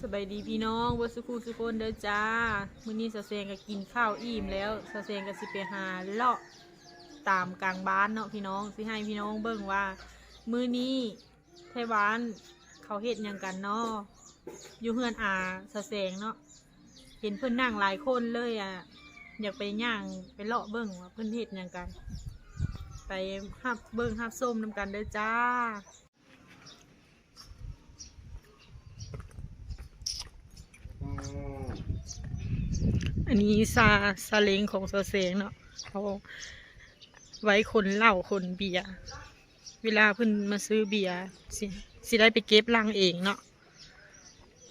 สบายดีพี่น้องวัสุคูสุคนเด้อจ้า มื้อนี้สะเซงก็กินข้าวอิ่มแล้วสะเซงก็สิไปหาเลาะตามกลางบ้านเนาะพี่น้องสิให้พี่น้องเบิ่งว่า มื้อนี้ไทบ้านเขาเฮ็ดหยังกันเนาะอยู่เฮือนอาสะเซงเนาะเห็นเพิ่อนนั่งหลายคนเลยอะอยากไปย่างไปเลาะเบิ่งว่าเพิ่อนเฮ็ดหยังกัน ไปหับเบิ่งหับส้มนำกันเด้อจ้า อันนี้ซาซาเลงของซาเซงเนาะเขาไว้คนเหล้าคนเบียร์เวลาเพิ่นมาซื้อเบียร์สิสิได้ไปเก็บลังเองเนาะ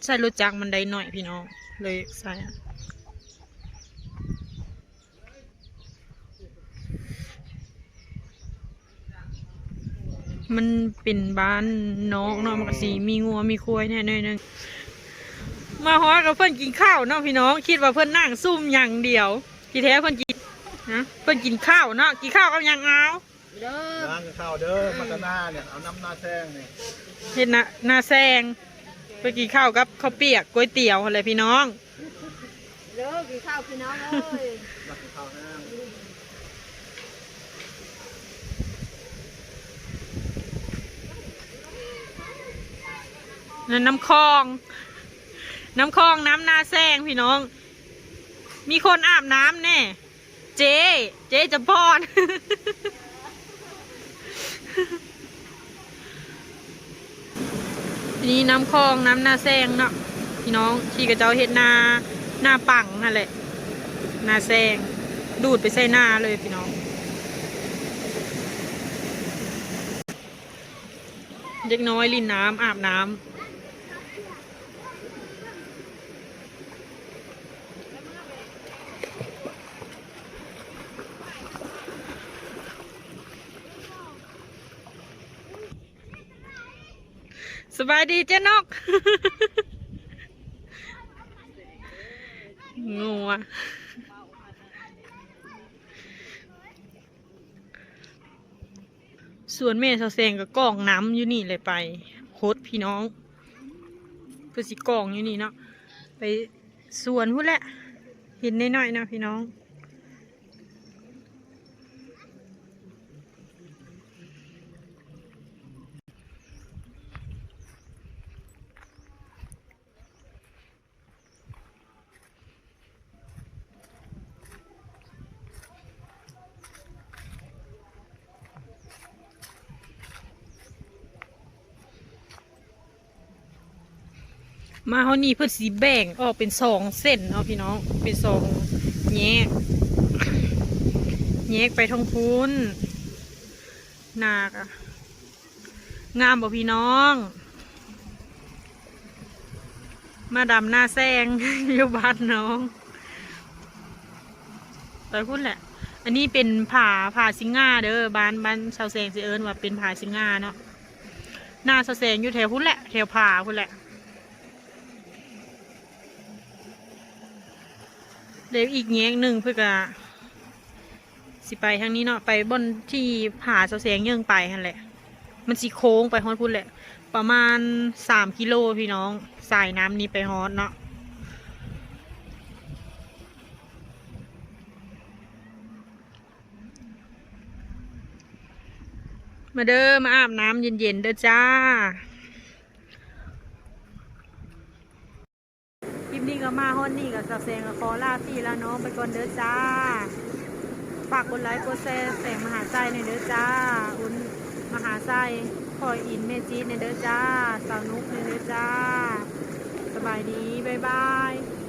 ใส่รถจักรมันได้หน่อยพี่น้องเลยใส่มันเป็นบ้านนอกเนาะมันก็สีมีงัวมีควายแน่หน่อยหนึง มาฮอดกับเพื่อนกินข้าวเนาะพี่น้อง คิดว่าเพื่อนนั่งซุ่มอย่างเดียวที่แท้เพื่อนกินนะเพื่อนกินข้าวเนาะกินข้าวกับหยังเอาเด้อร้านข้าวเด้อมาตาหน้าเนี่ยเอาน้ำหน้าแซงเนี่ยเห็นนะหน้าแซงไปกินข้าวกับข้าวเปียกก๋วยเตี๋ยวอะไรพี่น้องเด้อกินข้าวพี่น้องเอ้ยมากินข้าวแห้งนั่นน้ำคลอง น้ำคลองน้ำหน้าแซงพี่น้อง มีคนอาบน้ำแน่ เจ๊เจ๊จะพอนนนี้น้ำคลองน้ำหน้าแซงเนาะพี่น้องที่กระเจ้าเห็ดนาหน้าปังนั่นแหละหน้าแซงดูดไปใส่หน้าเลยพี่น้องเด็กน้อยลินน้ำอาบน้ำ สบายดีเจ๊นกงัวส่วนแม่สาวแซงก็กล้องน้ำอยู่นี่เลยไปโคตรพี่น้องเพื่อสิกล้องอยู่นี่เนาะไปสวนพุ่นแหละเห็นน้อยๆนะพี่น้อง มาเฮานี่เพื่อสีแบ่งออกเป็นสองเส้นเนาะพี่น้อง เป็นสองแยกแยกไปทางพุ้นนากะงามบ่พี่น้อง มาดำหน้าแซงอยู่บ้านน้องไปพุ่นแหละ อันนี้เป็นผาผาสิงง่าเด้อบ้านบ้านชาวแซงสิเอิญว่าเป็นผาสิงง่าเนาะหน้าชาวแซงอยู่แถวพุ่นแหละ แถวผาพุ่นแหละ เดี๋ยวอีกแง่งหนึ่งเพื่อกะสิไปทางนี้เนาะไปบนที่ผาเสาแสงเยื่องไปนั่นแหละ มันสีโค้งไปฮอดพุ่นแหละ ประมาณสามกิโลพี่น้องสายน้ำนี้ไปฮอดเนาะมาเด้อมาอาบน้ำเย็นๆเด้อจ้า็มาฮอนนี่กับสาวแสงกับคอลาพี่แล้วเนาะไปก่อนเด้อจ้า ฝากกดไลค์กดแชร์แสงมหาใจในเด้อจ้า อุ่นมหาใจคอยอินเมจีในเด้อจ้า สาวนุกในเด้อจ้า สบายดี บ๊ายบาย